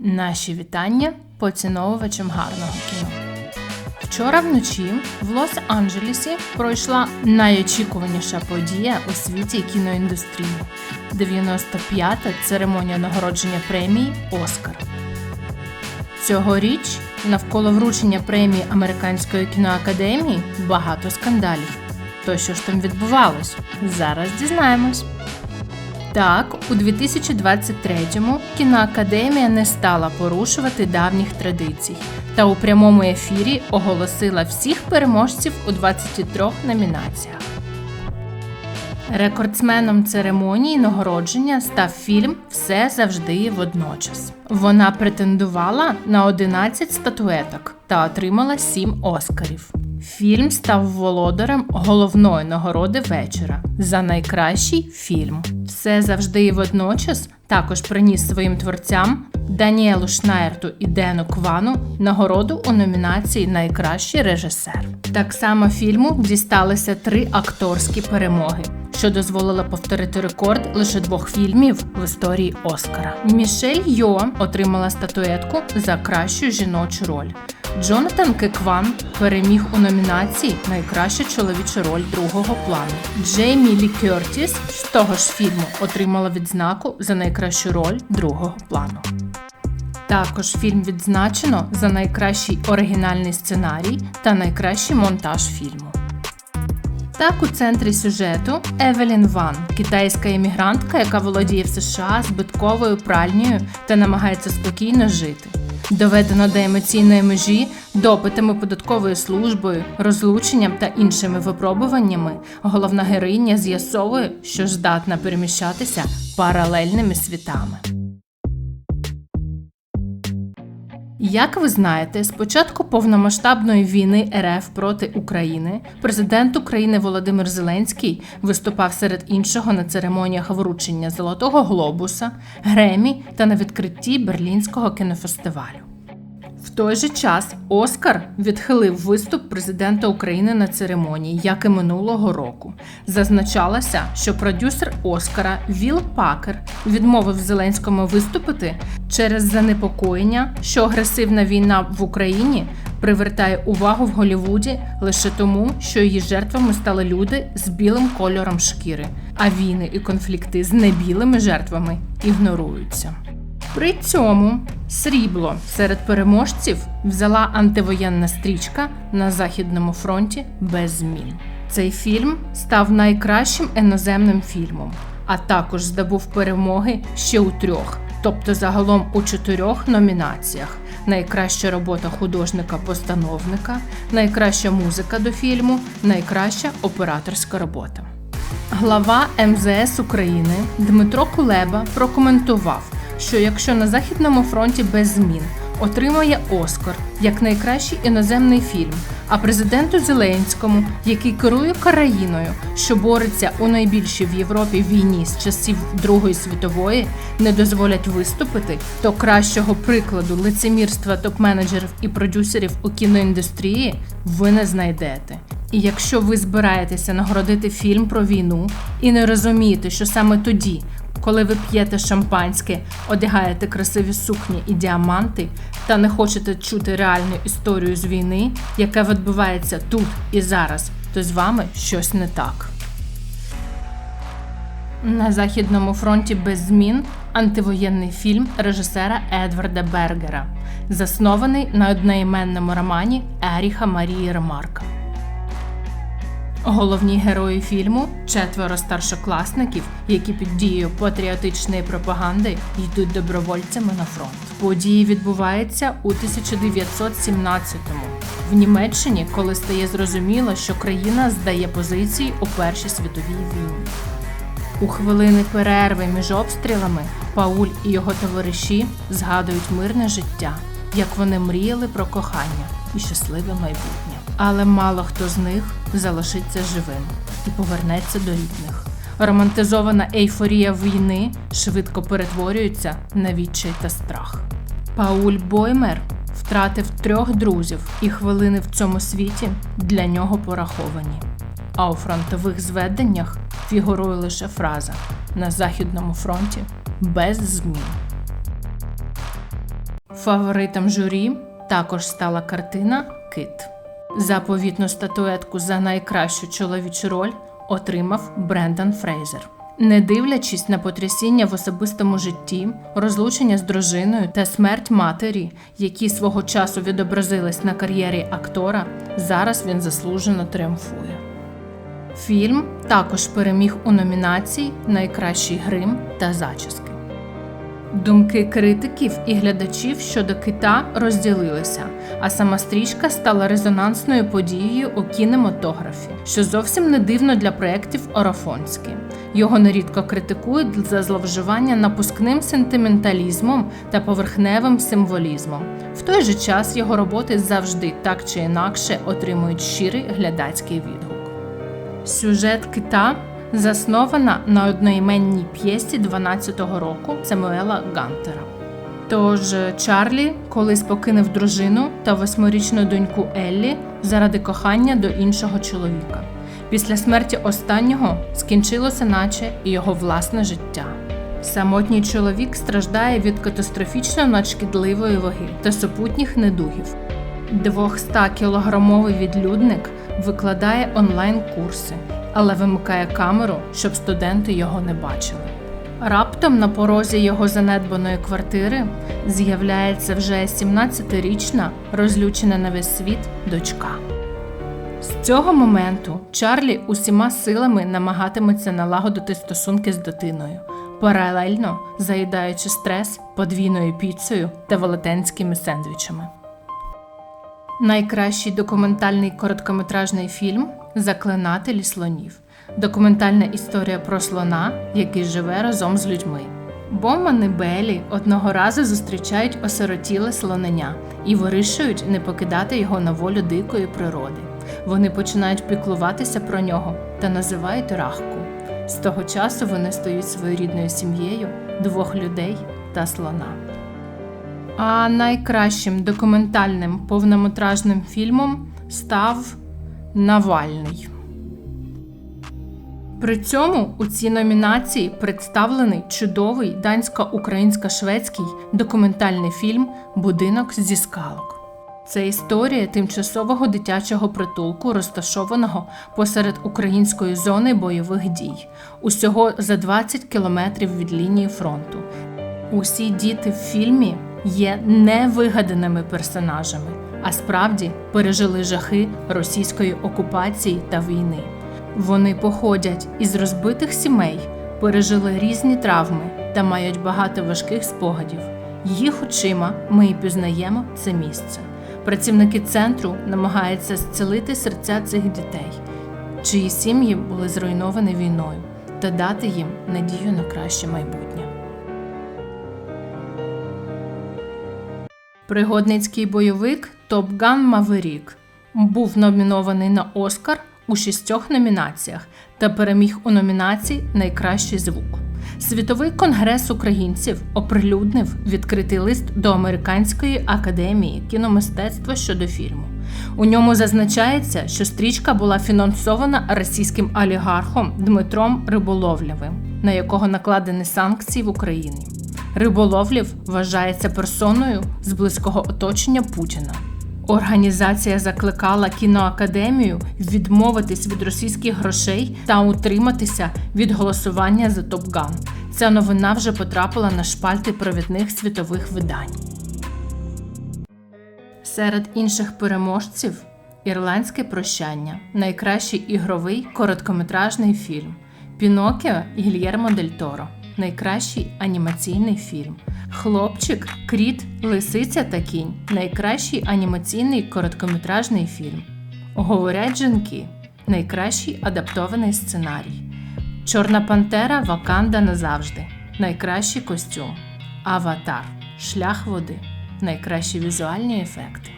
Наші вітання поціновувачам гарного кіно. Вчора вночі в Лос-Анджелесі пройшла найочікуваніша подія у світі кіноіндустрії 95-та церемонія нагородження премії Оскар. Цьогоріч навколо вручення премії Американської кіноакадемії багато скандалів. То що ж там відбувалось? Зараз дізнаємось. Так, у 2023-му кіноакадемія не стала порушувати давніх традицій та у прямому ефірі оголосила всіх переможців у 23 номінаціях. Рекордсменом церемонії нагородження став фільм Все завжди водночас. Вона претендувала на 11 статуеток та отримала 7 Оскарів. Фільм став володарем головної нагороди вечора за найкращий фільм. Все завжди і водночас також приніс своїм творцям Даніелу Шнайерту і Дену Квану нагороду у номінації Найкращий режисер. Так само фільму дісталися три акторські перемоги, що дозволило повторити рекорд лише двох фільмів в історії Оскара. Мішель Йо отримала статуетку за кращу жіночу роль. Джонатан Кекван переміг у номінації Найкраща чоловіча роль другого плану. Джеймі Лі Кертіс з того ж фільму отримала відзнаку за найкращу роль другого плану. Також фільм відзначено за найкращий оригінальний сценарій та найкращий монтаж фільму. Так, у центрі сюжету Евелін Ван, китайська емігрантка, яка володіє в США збитковою пральнею та намагається спокійно жити. Доведено до емоційної межі допитами податковою службою, розлученням та іншими випробуваннями, головна героїня з'ясовує, що здатна переміщатися паралельними світами. Як ви знаєте, з початку повномасштабної війни РФ проти України президент України Володимир Зеленський виступав серед іншого на церемоніях вручення Золотого Глобуса, Гремі та на відкритті Берлінського кінофестивалю. В той же час Оскар відхилив виступ президента України на церемонії, як і минулого року. Зазначалося, що продюсер Оскара Віл Пакер відмовив Зеленському виступити через занепокоєння, що агресивна війна в Україні привертає увагу в Голівуді лише тому, що її жертвами стали люди з білим кольором шкіри, а війни і конфлікти з небілими жертвами ігноруються. При цьому срібло серед переможців взяла антивоєнна стрічка на Західному фронті без змін. Цей фільм став найкращим іноземним фільмом, а також здобув перемоги ще у трьох, тобто загалом у чотирьох номінаціях: найкраща робота художника-постановника, найкраща музика до фільму, найкраща операторська робота. Глава МЗС України Дмитро Кулеба прокоментував що якщо на Західному фронті без змін отримує Оскар як найкращий іноземний фільм, а президенту Зеленському, який керує країною, що бореться у найбільшій в Європі війні з часів Другої світової, не дозволять виступити, то кращого прикладу лицемірства топ-менеджерів і продюсерів у кіноіндустрії ви не знайдете. І якщо ви збираєтеся нагородити фільм про війну і не розумієте, що саме тоді, коли ви п'єте шампанське, одягаєте красиві сукні і діаманти, та не хочете чути реальну історію з війни, яка відбувається тут і зараз, то з вами щось не так. На Західному фронті без змін антивоєнний фільм режисера Едварда Бергера, заснований на одноіменному романі Еріха Марії Ремарка. Головні герої фільму четверо старшокласників, які під дією патріотичної пропаганди йдуть добровольцями на фронт. Події відбуваються у 1917-му в Німеччині, коли стає зрозуміло, що країна здає позиції у Першій світовій війні. У хвилини перерви між обстрілами Пауль і його товариші згадують мирне життя, як вони мріяли про кохання і щасливе майбутнє але мало хто з них залишиться живим і повернеться до рідних. Романтизована ейфорія війни швидко перетворюється на відчай та страх. Пауль Боймер втратив трьох друзів, і хвилини в цьому світі для нього пораховані. А у фронтових зведеннях фігурує лише фраза на Західному фронті без змін. Фаворитом журі також стала картина Кит. Заповітну статуетку за найкращу чоловічу роль отримав Брендан Фрейзер. Не дивлячись на потрясіння в особистому житті, розлучення з дружиною та смерть матері, які свого часу відобразились на кар'єрі актора, зараз він заслужено тріумфує. Фільм також переміг у номінації Найкращий грим та зачіски. Думки критиків і глядачів щодо кита розділилися, а сама стрічка стала резонансною подією у кінематографі, що зовсім не дивно для проєктів Орафонські. Його нерідко критикують за зловживання напускним сентименталізмом та поверхневим символізмом. В той же час його роботи завжди так чи інакше отримують щирий глядацький відгук. Сюжет кита заснована на одноіменній п'єсі 12-го року Самуела Гантера. Тож Чарлі колись покинув дружину та восьмирічну доньку Еллі заради кохання до іншого чоловіка. Після смерті останнього скінчилося, наче і його власне життя. Самотній чоловік страждає від катастрофічно надшкідливої ваги та супутніх недугів. 200-кілограмовий відлюдник викладає онлайн-курси, але вимикає камеру, щоб студенти його не бачили. Раптом на порозі його занедбаної квартири з'являється вже 17-річна, розлючена на весь світ дочка. З цього моменту Чарлі усіма силами намагатиметься налагодити стосунки з дитиною, паралельно заїдаючи стрес подвійною піцею та велетенськими сендвічами. Найкращий документальний короткометражний фільм Заклинателі слонів. Документальна історія про слона, який живе разом з людьми. Боман і Белі одного разу зустрічають осиротіле слонення і вирішують не покидати його на волю дикої природи. Вони починають піклуватися про нього та називають рахку. З того часу вони стають своєрідною сім'єю двох людей та слона. А найкращим документальним повнометражним фільмом став Навальний. При цьому у цій номінації представлений чудовий дансько-українсько-шведський документальний фільм Будинок зі скалок. Це історія тимчасового дитячого притулку, розташованого посеред української зони бойових дій, усього за 20 кілометрів від лінії фронту. Усі діти в фільмі є невигаданими персонажами, а справді пережили жахи російської окупації та війни. Вони походять із розбитих сімей, пережили різні травми та мають багато важких спогадів. Їх очима ми і пізнаємо це місце. Працівники центру намагаються зцілити серця цих дітей, чиї сім'ї були зруйновані війною, та дати їм надію на краще майбутнє. Пригодницький бойовик Топ Ган Маверік був номінований на Оскар у шістьох номінаціях та переміг у номінації Найкращий звук. Світовий конгрес українців оприлюднив відкритий лист до Американської академії кіномистецтва щодо фільму. У ньому зазначається, що стрічка була фінансована російським олігархом Дмитром Риболовлєвим, на якого накладені санкції в Україні. Риболовлів вважається персоною з близького оточення Путіна. Організація закликала кіноакадемію відмовитись від російських грошей та утриматися від голосування за Топган. Ця новина вже потрапила на шпальти провідних світових видань. Серед інших переможців Ірландське прощання, найкращий ігровий короткометражний фільм, Пінокіо Гільєрмо Дель Торо, найкращий анімаційний фільм. Хлопчик, Кріт, Лисиця та кінь найкращий анімаційний короткометражний фільм. Говорять жінки найкращий адаптований сценарій. Чорна Пантера Ваканда назавжди. Найкращий костюм. Аватар. Шлях води. Найкращі візуальні ефекти.